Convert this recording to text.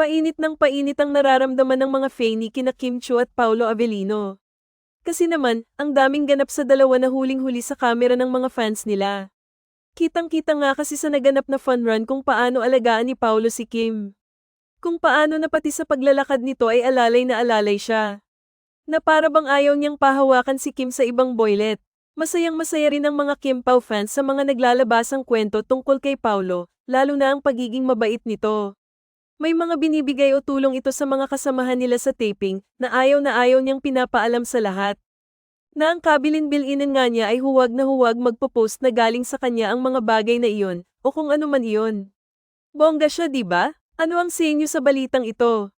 Painit ng painit ang nararamdaman ng mga Fanny kina Kim Chu at Paulo Avellino. Kasi naman, ang daming ganap sa dalawa na huling-huli sa kamera ng mga fans nila. Kitang-kita nga kasi sa naganap na fun run kung paano alagaan ni Paulo si Kim. Kung paano na pati sa paglalakad nito ay alalay na alalay siya. Na para bang ayaw niyang pahawakan si Kim sa ibang boylet. Masayang masaya rin ang mga Kim Pao fans sa mga naglalabasang kwento tungkol kay Paulo, lalo na ang pagiging mabait nito. May mga binibigay o tulong ito sa mga kasamahan nila sa taping na ayaw na ayaw niyang pinapaalam sa lahat. Na ang kabilin-bilinan nga niya ay huwag na huwag magpo-post na galing sa kanya ang mga bagay na iyon, o kung ano man iyon. Bongga siya, ba? Ano ang sa inyo sa balitang ito?